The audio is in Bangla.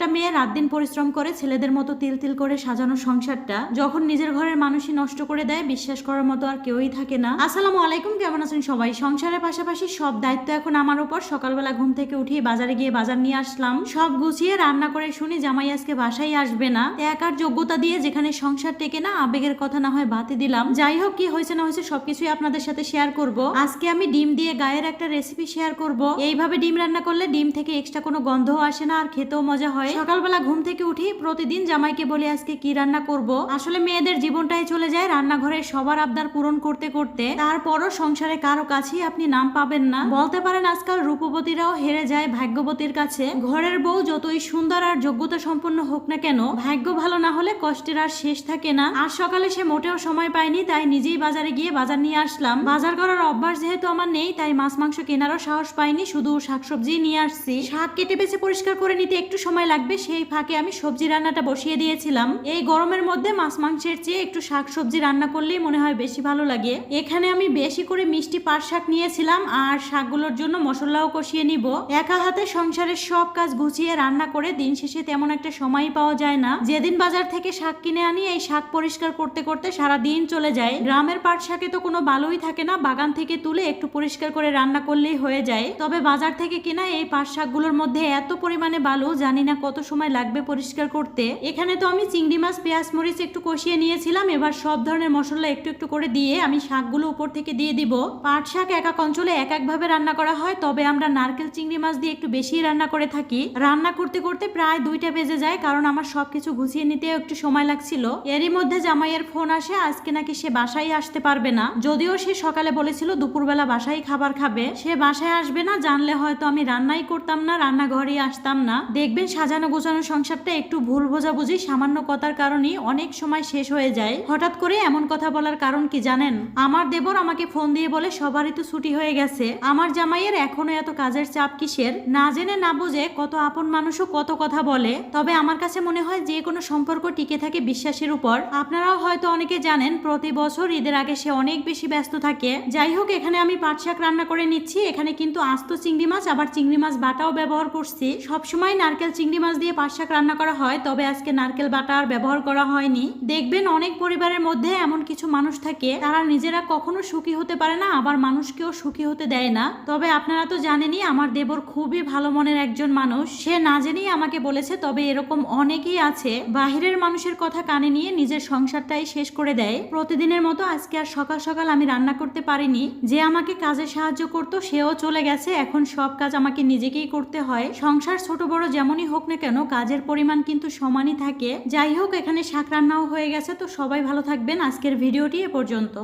একটা মেয়ে রাত দিন পরিশ্রম করে ছেলেদের মতো তিল তিল করে সাজানো সংসারটা যখন নিজের ঘরের মানুষই নষ্ট করে দেয়, বিশ্বাস করার মতো আর কেউই থাকে না। আসসালামু আলাইকুম, কেমন আছেন সবাই? সংসারের পাশাপাশি সব দায়িত্ব এখন আমার উপর। সকালবেলা ঘুম থেকে উঠিয়ে বাজারে গিয়ে বাজার নিয়ে আসলাম। সব গুছিয়ে রান্না করে শুনি জামাই আজকে বাসায় আসবে না। একার যোগ্যতা দিয়ে যেখানে সংসার টেকে না, আবেগের কথা না হয় বাতি দিলাম। যাই হোক, কি হয়েছে না হয়েছে সবকিছুই আপনাদের সাথে শেয়ার করব। আজকে আমি ডিম দিয়ে গায়ের একটা রেসিপি শেয়ার করব। এইভাবে ডিম রান্না করলে ডিম থেকে এক্সট্রা কোনো গন্ধও আসে না আর খেতেও মজা হয়। সকালবেলা ঘুম থেকে উঠি, প্রতিদিন জামাইকে বলি, আজকে কি রান্না করব? আসলে মেয়েদের জীবনটাই চলে যায় রান্নাঘরে সবার আবদার পূরণ করতে করতে। তারপরও সংসারে কারও কাছে আপনি নাম পাবেন না। বলতে পারেন, আজকাল রূপবতীরাও হেরে যায় ভাগ্যবতীর কাছে। ঘরের বউ যতই সুন্দর আর যোগ্যতা সম্পন্ন হোক না কেন, ভাগ্য ভালো না হলে কষ্টের আর শেষ থাকে না। আর সকালে সে মোটেও সময় পায়নি, তাই নিজেই বাজারে গিয়ে বাজার নিয়ে আসলাম। বাজার করার অভ্যাস যেহেতু আমার নেই, তাই মাছ মাংস কেনারও সাহস পাইনি, শুধু শাকসবজি নিয়ে আসছি। শাক কেটে বেছে পরিষ্কার করে নিতে একটু সময় লাগবে, সেই ফাঁকে আমি সবজি রান্নাটা বসিয়ে দিয়েছিলাম। এই গরমের মধ্যে মাছ মাংসের চেয়ে একটু শাক সবজি রান্না করলেই মনে হয় বেশি ভালো লাগে। এখানে আমি বেশি করে মিষ্টি পাট শাক নিয়েছিলাম আর শাকগুলোর জন্য মশলাও কষিয়ে নিব। একা হাতে সংসারের সব কাজ গুছিয়ে রান্না করে দিন শেষে তেমন একটা সময় পাওয়া যায় না। যেদিন বাজার থেকে শাক কিনে আনি, এই শাক পরিষ্কার করতে করতে সারা দিন চলে যায়। গ্রামের পাট শাকে তো কোনো ভালোই থাকে না, বাগান থেকে তুলে একটু পরিষ্কার করে রান্না করলেই হয়ে যায়। তবে বাজার থেকে কিনা এই পাট শাকগুলোর মধ্যে এত পরিমাণে বালু জানি না কত সময় লাগবে পরিষ্কার করতে? এখানে তো আমি চিংড়ি মাছ, পেঁয়াজ, মরিচ একটু কষিয়ে নিয়েছিলাম। এবার সব ধরনের মশলা একটু একটু করে দিয়ে আমি শাকগুলো উপর থেকে দিয়ে দিব। পাট শাক এক এক অঞ্চলে এক এক ভাবে রান্না করা হয়, তবে আমরা নারকেল চিংড়ি মাছ দিয়ে একটু বেশি রান্না করে থাকি। রান্না করতে করতে প্রায় দুইটা বেজে যায়, কারণ আমার সবকিছু গুছিয়ে নিতে একটু সময় লাগছিল। এরই মধ্যে জামাইয়ের ফোন আসে, আজকে নাকি সে বাসায় আসতে পারবে না। যদিও সে সকালে বলেছিল দুপুরবেলা বাসায় খাবার খাবে। সে বাসায় আসবে না, জানলে হয়তো আমি রান্নাই করতাম না, রান্নাঘরেই আসতাম না। দেখবেন সাজানো গোছানো সংসারটা একটু ভুল বোঝাবুঝি, সামান্য কথার কারণেই অনেক সময় শেষ হয়ে যায়। হঠাৎ করে এমন কথা বলার কারণ কি জানেন? আমার দেবর আমাকে ফোন দিয়ে বলে, সবারই তো ছুটি হয়ে গেছে। আমার জামাইয়ের এখনও এত কাজের চাপ কিসের? না জেনে না বুঝে কত আপন মানুষও কত কথা বলে। তবে আমার কাছে মনে হয় যে কোনো সম্পর্ক টিকে থাকে বিশ্বাসের উপর। আপনারাও হয়তো অনেকে জানেন, প্রতি বছর ঈদের আগে সে অনেক বেশি ব্যস্ত থাকে। যাই হোক, এখানে আমি পাট শাক রান্না করে নিচ্ছি। এখানে কিন্তু আস্ত চিংড়ি মাছ, আবার চিংড়ি মাছ বাটাও ব্যবহার করছি। সবসময় নারকেল চিংড়ি মাছ দিয়ে পাট শাক রান্না করা হয়, তবে আজকে নারকেল বাটার ব্যবহার করা হয়নি। দেখবেন অনেক পরিবারের মধ্যে এমন কিছু মানুষ থাকে, তারা নিজেরা কখনো সুখী হতে পারে না, আবার মানুষকেও সুখী হতে দেয় না। তবে আপনারা তো জানেনই, আমার দেবর খুবই ভালো মনের একজন মানুষ। সে না জেনেই আমাকে বলেছে, তবে এরকম অনেকেই আছে। বাহিরের মানুষের কথা কানে নিয়ে নিজের সংসারটাই শেষ করে দেয়। প্রতিদিনের মতো আজকে আর সকাল সকাল আমি রান্না করতে পারিনি। যে আমাকে কাজে সাহায্য করতো, সেও চলে গেছে। এখন সব কাজ আমাকে নিজেকেই করতে হয়। সংসার ছোট বড় যেমনই হোক না কেন, কাজের পরিমাণ কিন্তু সমানই থাকে। যাই হোক, এখানে শাক রান্নাও হয়ে গেছে, তো সবাই ভালো থাকবেন। আজকের ভিডিওটি এ পর্যন্ত।